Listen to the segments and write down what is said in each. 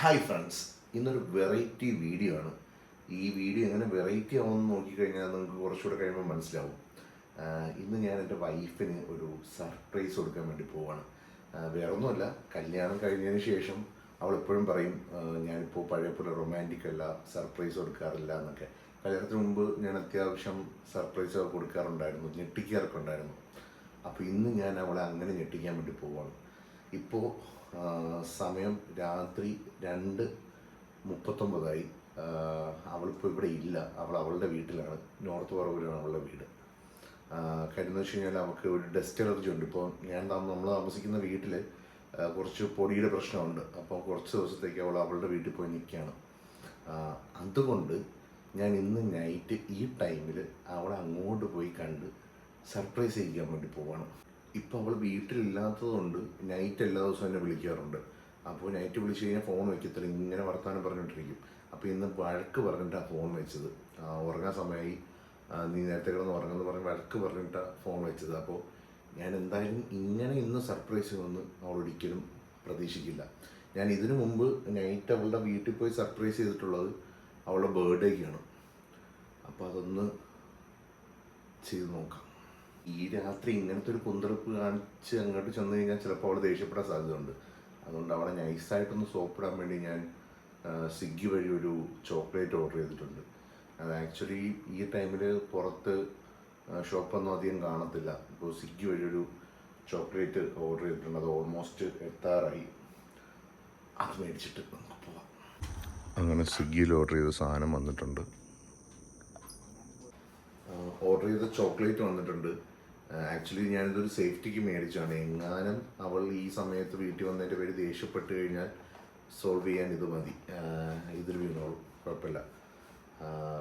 Hi friends ഇന്നൊരു variety video ആണ്. ഈ വീഡിയോ എങ്ങനെ വെറൈറ്റി ആവുമെന്ന് നോക്കിക്കഴിഞ്ഞാൽ നിങ്ങൾക്ക് കുറച്ചുകൂടെ കഴിയുമ്പോൾ മനസ്സിലാവും. ഇന്ന് ഞാൻ എന്റെ വൈഫിന് ഒരു സർപ്രൈസ് കൊടുക്കാൻ വേണ്ടി പോവാണ്. ആഹ് വേറെ ഒന്നുമല്ല കല്യാണം കഴിഞ്ഞതിന് ശേഷം അവൾ എപ്പോഴും പറയും ഞാനിപ്പോൾ പഴയ പോലെ റൊമാന്റിക് അല്ല സർപ്രൈസ് കൊടുക്കാറില്ല എന്നൊക്കെ. കല്യാണത്തിന് മുമ്പ് ഞാൻ അത്യാവശ്യം സർപ്രൈസ് കൊടുക്കാറുണ്ടായിരുന്നു ഞെട്ടിക്കാറൊക്കെ ഉണ്ടായിരുന്നു. അപ്പോൾ ഇന്ന് ഞാൻ അവളെ അങ്ങനെ ഞെട്ടിക്കാൻ വേണ്ടി പോവാണ്. ഇപ്പോൾ സമയം രാത്രി രണ്ട് മുപ്പത്തൊമ്പതായി. അവളിപ്പോൾ ഇവിടെ ഇല്ല. അവൾ അവളുടെ വീട്ടിലാണ്. നോർത്ത് പറവൂരാണ് അവളുടെ വീട്. കാര്യം എന്ന് വെച്ച് കഴിഞ്ഞാൽ അവൾക്ക് ഒരു ഡസ്റ്റ് അലർജി ഉണ്ട്. ഇപ്പോൾ ഞാൻ നമ്മൾ താമസിക്കുന്ന വീട്ടിൽ കുറച്ച് പൊടിയുടെ പ്രശ്നമുണ്ട്. അപ്പോൾ കുറച്ച് ദിവസത്തേക്ക് അവൾ അവളുടെ വീട്ടിൽ പോയി നിൽക്കുകയാണ് അതുകൊണ്ട് ഞാൻ ഇന്ന് നൈറ്റ് ഈ ടൈമിൽ അവളെ അങ്ങോട്ട് പോയി കണ്ട് സർപ്രൈസ് ചെയ്യിക്കാൻ വേണ്ടി പോവാണ്. ഇപ്പോൾ അവൾ വീട്ടിലില്ലാത്തതുകൊണ്ട് നൈറ്റ് എല്ലാ ദിവസവും എന്നെ വിളിക്കാറുണ്ട്. അപ്പോൾ നൈറ്റ് വിളിച്ച് കഴിഞ്ഞാൽ ഫോൺ വയ്ക്കത്തില്ല ഇങ്ങനെ വർത്താനം പറഞ്ഞിട്ടിരിക്കും അപ്പോൾ ഇന്ന് വഴക്ക് പറഞ്ഞിട്ടാണ് ഫോൺ വെച്ചത്. ഉറങ്ങാൻ സമയമായി നീ നേരത്തെ കിടന്ന് ഉറങ്ങുമെന്ന് പറഞ്ഞ് വഴക്ക് പറഞ്ഞിട്ടാണ് ഫോൺ വെച്ചത്. അപ്പോൾ ഞാൻ എന്തായാലും ഇങ്ങനെ ഇന്ന് സർപ്രൈസ് ചെയ്യുമെന്ന് അവൾ ഒരിക്കലും പ്രതീക്ഷിക്കില്ല. ഞാൻ ഇതിനു മുമ്പ് നൈറ്റ് അവളുടെ വീട്ടിൽ പോയി സർപ്രൈസ് ചെയ്തിട്ടുള്ളത് അവളുടെ ബർത്ത്ഡേക്കാണ് അപ്പോൾ അതൊന്ന് ചെയ്ത് നോക്കാം. ഈ രാത്രി ഇങ്ങനത്തെ ഒരു കുന്തളിപ്പ് കാണിച്ച് അങ്ങോട്ട് ചെന്ന് കഴിഞ്ഞാൽ ചിലപ്പോൾ അവൾ ദേഷ്യപ്പെടാൻ സാധ്യതയുണ്ട്. അതുകൊണ്ട് അവളെ നൈസായിട്ടൊന്ന് സോപ്പിടാൻ വേണ്ടി ഞാൻ സ്വിഗ്ഗി വഴി ഒരു ചോക്ലേറ്റ് ഓർഡർ ചെയ്തിട്ടുണ്ട്. അത് ആക്ച്വലി ഈ ടൈമിൽ പുറത്ത് ഷോപ്പൊന്നും അധികം കാണത്തില്ല. ഇപ്പോൾ സ്വിഗ്ഗി വഴി ഒരു ചോക്ലേറ്റ് ഓർഡർ ചെയ്തിട്ടുണ്ട്. അത് ഓൾമോസ്റ്റ് എത്താറായി. അത് മേടിച്ചിട്ട് നമുക്ക് പോവാം. അങ്ങനെ സ്വിഗ്ഗിയിൽ ഓർഡർ ചെയ്ത സാധനം വന്നിട്ടുണ്ട്. ഓർഡർ ചെയ്ത ചോക്ലേറ്റ് വന്നിട്ടുണ്ട്. ആക്ച്വലി ഞാനിതൊരു സേഫ്റ്റിക്ക് മേടിച്ചാണ് എങ്ങാനും അവൾ ഈ സമയത്ത് വീട്ടിൽ വന്നതിന്റെ പേര് ദേഷ്യപ്പെട്ട് കഴിഞ്ഞാൽ സോൾവ് ചെയ്യാൻ ഇത് മതി. ഇതിൽ വീണോളൂ കുഴപ്പമില്ല.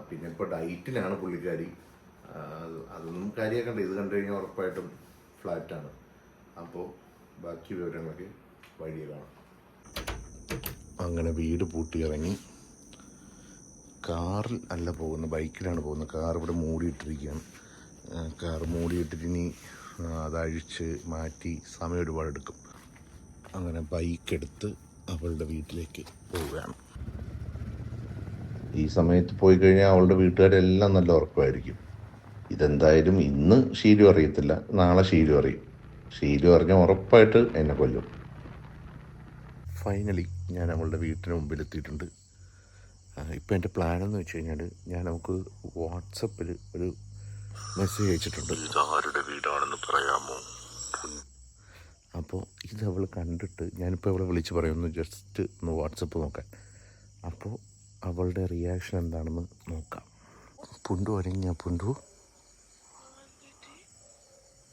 പിന്നെ ഇപ്പോൾ ഡയറ്റിലാണ് പുള്ളിക്കാരി. അതൊന്നും കാര്യമാക്കണ്ട. ഇത് കണ്ടു കഴിഞ്ഞാൽ ഉറപ്പായിട്ടും ഫ്ലാറ്റാണ്. അപ്പോൾ ബാക്കി വിവരങ്ങളൊക്കെ വഴിയെ കാണാം. അങ്ങനെ വീട് പൂട്ടിയിറങ്ങി. കാറിൽ അല്ല പോകുന്നത് ബൈക്കിലാണ് പോകുന്നത്. കാർ ഇവിടെ മൂടിയിട്ടിരിക്കുകയാണ്. കാർ മൂടിയിട്ടിട്ട് ഇനി അതഴിച്ച് മാറ്റി സമയം ഒരുപാടെടുക്കും. അങ്ങനെ ബൈക്ക് എടുത്ത് അവളുടെ വീട്ടിലേക്ക് പോവുകയാണ്. ഈ സമയത്ത് പോയി കഴിഞ്ഞാൽ അവളുടെ വീട്ടുകാരെല്ലാം നല്ല ഉറക്കമായിരിക്കും. ഇതെന്തായാലും ഇന്ന് ശീലു അറിയത്തില്ല നാളെ ശീലു അറിയും. ശീലു അറിഞ്ഞാൽ ഉറപ്പായിട്ട് എന്നെ കൊല്ലും. ഫൈനലി ഞാൻ അവളുടെ വീട്ടിന് മുമ്പിൽ ഇപ്പം എന്റെ പ്ലാൻ എന്ന് വെച്ച് കഴിഞ്ഞാൽ ഞാൻ നമുക്ക് വാട്സപ്പിൽ ഒരു മെസ്സേജ് അയച്ചിട്ടുണ്ട്. ഇതാരുടെ വീടാണെന്ന് പറയാമോ? അപ്പോൾ ഇത് അവൾ കണ്ടിട്ട് ഞാനിപ്പോൾ അവളെ വിളിച്ച് പറയുന്നു ജസ്റ്റ് ഒന്ന് വാട്സപ്പ് നോക്കാൻ. അപ്പോൾ അവളുടെ റിയാക്ഷൻ എന്താണെന്ന് നോക്കാം. പുണ്ടു അരങ്ങ പുണ്ടു?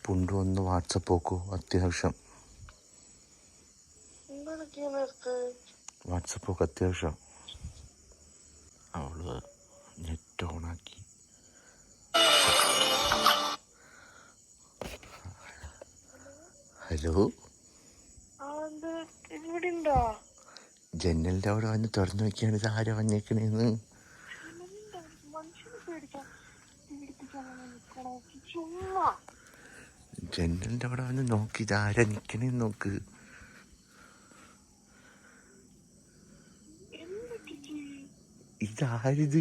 പുണ്ടു ഒന്ന് വാട്സപ്പ് നോക്കൂ അത്യാവശ്യം. വാട്സപ്പ് ഒക്കെ അത്യാവശ്യം. നെറ്റ് ഓണാക്കി ഹലോ ജനലിന്റെ അവിടെ വന്ന് തുറന്നു നോക്കിയാണ് ഇത് ആരാ വന്നേക്കണേന്ന്. ജനലിന്റെ അവിടെ വന്ന് നോക്കി ഇത് ആരാ നിൽക്കണേന്ന് നോക്ക്. ഇതാരിത്?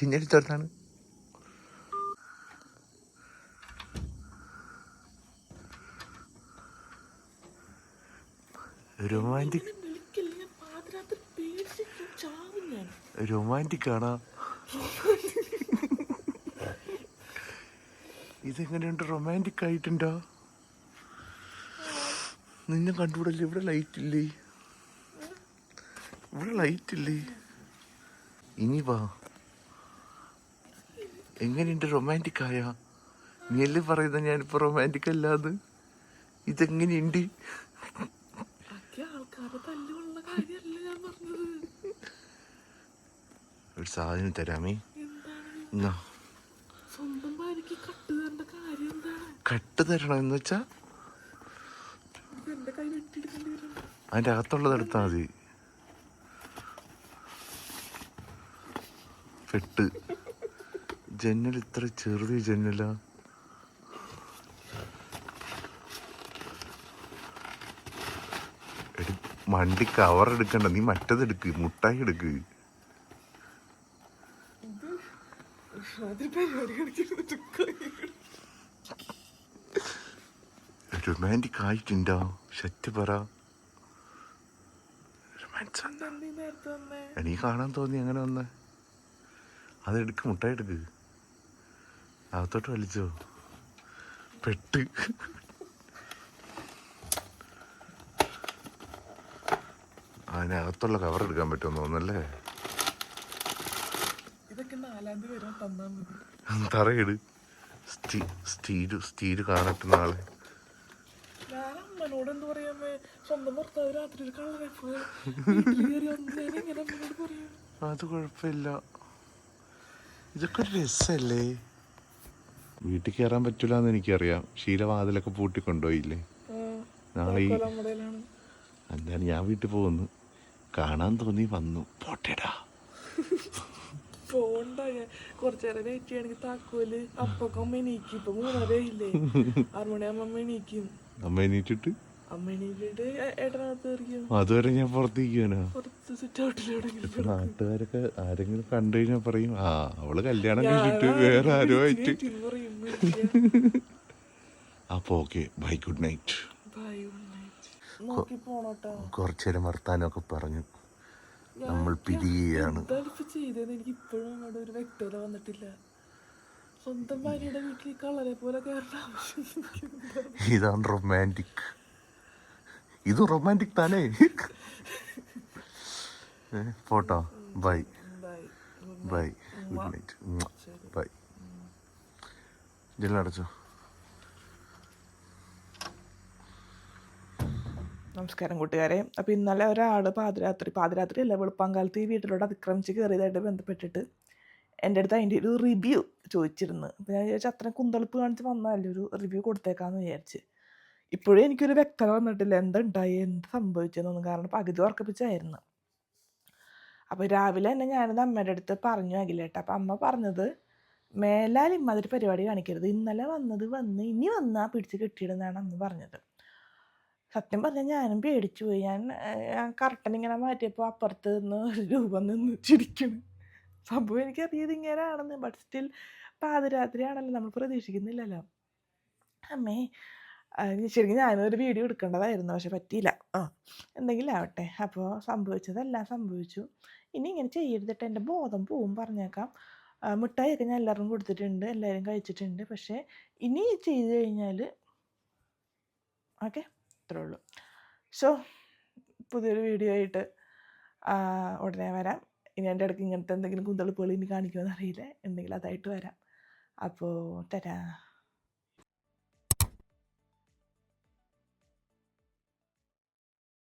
ജനൽ തുറന്നാണ് റൊമാന്റിക് റൊമാന്റിക് ആണോ? ഇതെങ്ങനെയുണ്ട്? റൊമാന്റിക് ആയിട്ടുണ്ടോ? നിന്നെ കണ്ടുകൂടല്ലേ ഇവിടെ ലൈറ്റ് ഇല്ലേ? ഇവിടെ ലൈറ്റ് ഇല്ലേ? ഇനി വാ. എങ്ങനെയുണ്ട് റൊമാന്റിക് ആയോ? നീ അല്ലേ പറയുന്നത് ഞാനിപ്പോൾ റൊമാന്റിക് അല്ലാതെ ഇതെങ്ങനെയുണ്ട് ഒരു സാധനം തരാമേ. കട്ട് തരണം എന്ന് വെച്ചാ? അതിന്റെ അതിന്റെ അകത്തുള്ളത് എടുത്താൽ മതി. പെട്ട്. ജന്നൽ ഇത്ര ചെറിയ ജനലാ. വണ്ടി കവർ എടുക്കണ്ട. നീ മറ്റത് എടുക്ക് മുട്ടായി എടുക്ക്. റൊമാന്റിക് ആയിട്ടുണ്ടോ? ശറ്റ് പറ. എനിക്ക് കാണാൻ തോന്നി അങ്ങനെ വന്ന്. അതെടുക്ക് മുട്ടായി എടുക്ക്. അകത്തോട്ട് വലിച്ചോ. പെട്ട്. അതിനകത്തുള്ള കവർ എടുക്കാൻ പറ്റുമെന്ന് തോന്നുന്നല്ലേ? തറയിട്. സ്റ്റീ സ്റ്റീരു സ്റ്റീൽ കാണട്ടെ നാളെ ഞാൻ അമ്മനോട് എന്ത് പറയാമേ? സ്വന്തം ഭർത്താവ് രാത്രി ഒരു അത് കുഴപ്പമില്ല. ഇതൊക്കെ ഒരു രസല്ലേ വീട്ടിൽ കയറാൻ പറ്റൂല എന്ന് എനിക്കറിയാം. ശീലവാതിലൊക്കെ പൂട്ടിക്കൊണ്ടുപോയില്ലേ? നാളെ ഈ എന്താണ് ഞാൻ വീട്ടിൽ പോകുന്നു കാണാൻ തോന്നി വന്നു. പോട്ടേടാ. പോണ്ട ഞാൻ കുറച്ചു നേരം വെയിറ്റ് ചെയ്യണമെങ്കിൽ താക്കോൽ. അപ്പൊക്കെ അമ്മ എണീക്കും. ഇപ്പൊ മൂന്നര ഇല്ലേ ആറു മണിയാകുമ്പോ അമ്മ എണീക്കും. അമ്മ എണീറ്റിട്ട്? അതുവരെ ഞാൻ പുറത്തേക്കാനോ നാട്ടുകാരൊക്കെ ആരെങ്കിലും കണ്ടു കഴിഞ്ഞാൽ പറയും ആ അവൾ കല്യാണം കഴിഞ്ഞിട്ട് വേറെ ആരോ ആയിട്ട്. അപ്പൊ okay bye good night bye good night നോക്കി പോണോട്ടോ. കുറച്ചു നേരം വർത്താനമൊക്കെ പറഞ്ഞു നമ്മൾ പിരിയാണ് എനിക്ക് ഇപ്പോഴും ഒരു വ്യക്തത വന്നിട്ടില്ല. സ്വന്തം ഭാര്യയുടെ വീട്ടിൽ കളരെ പോലെ കയറേണ്ട ആവശ്യം എനിക്കെന്താ? ഇതാണ് റൊമാന്റിക് ഇത് റൊമാന്റിക് താനേ photo. Bye. Bye. Good night. Bye. ജെല്ലടച്ചോ നമസ്കാരം കൂട്ടുകാരെ. അപ്പോൾ ഇന്നലെ ഒരാൾ പാതിരാത്രി പാതിരാത്രി അല്ല വെളുപ്പാങ്കാലത്ത് ഈ വീട്ടിലോട്ട് അതിക്രമിച്ച് കയറിയതായിട്ട് ബന്ധപ്പെട്ടിട്ട് എന്റെ അടുത്ത് അതിന്റെ ഒരു റിവ്യൂ ചോദിച്ചിരുന്നു. അപ്പോൾ ഞാൻ വിചാരിച്ചു അത്രയും കുന്തളിപ്പ് കാണിച്ച് വന്നാലേ ഒരു റിവ്യൂ കൊടുത്തേക്കാമെന്ന് വിചാരിച്ച്. ഇപ്പോഴും എനിക്കൊരു വ്യക്തത വന്നിട്ടില്ല. എന്തുണ്ടായി? എന്ത് സംഭവിച്ചതെന്നൊന്നും കാരണം പകുതി ഉറക്കപ്പിച്ചായിരുന്നു. അപ്പോൾ രാവിലെ തന്നെ ഞാനത് അമ്മയുടെ അടുത്ത് പറഞ്ഞു അഖിലേട്ട. അപ്പം അമ്മ പറഞ്ഞത് മേലാൽ ഇമ്മാതിരി പരിപാടി കാണിക്കരുത്. ഇന്നലെ വന്നത് വന്ന് ഇനി വന്നാൽ പിടിച്ച് കെട്ടിയിടുന്നതാണ് അന്ന് പറഞ്ഞത്. സത്യം പറഞ്ഞാൽ ഞാനും പേടിച്ചു പോയി ഞാൻ കർട്ടൻ ഇങ്ങനെ മാറ്റിയപ്പോൾ അപ്പുറത്ത് നിന്ന് ഒരു രൂപം നിന്ന് ചിരിക്കുന്നു സംഭവം എനിക്കറിയത് ഇങ്ങനെയാണെന്ന്. ബട്ട് സ്റ്റിൽ പാതിരാത്രിയാണല്ലോ. നമ്മൾ പ്രതീക്ഷിക്കുന്നില്ലല്ലോ. അമ്മേ ശരിക്കും ഞാനൊരു വീഡിയോ എടുക്കേണ്ടതായിരുന്നു പക്ഷെ പറ്റിയില്ല. ആ എന്തെങ്കിലും ആവട്ടെ. അപ്പോൾ സംഭവിച്ചതെല്ലാം സംഭവിച്ചു. ഇനി ഇങ്ങനെ ചെയ്യരുതിട്ട് എന്റെ ബോധം പോവും പറഞ്ഞേക്കാം. മിഠായിയൊക്കെ ഞാൻ എല്ലാവരും കൊടുത്തിട്ടുണ്ട് എല്ലാവരും കഴിച്ചിട്ടുണ്ട്. പക്ഷേ ഇനി ചെയ്ത് കഴിഞ്ഞാൽ ഓക്കെ അത്രേ ഉള്ളൂ. സോ പുതിയൊരു വീഡിയോ ആയിട്ട് ഉടനെ വരാം. ഇനി എന്റെ ഇടയ്ക്ക് ഇങ്ങനത്തെ എന്തെങ്കിലും കുന്തളിപ്പുകൾ ഇനി കാണിക്കുമെന്ന് അറിയില്ല എന്തെങ്കിലും അതായിട്ട് വരാം. അപ്പോൾ തരാ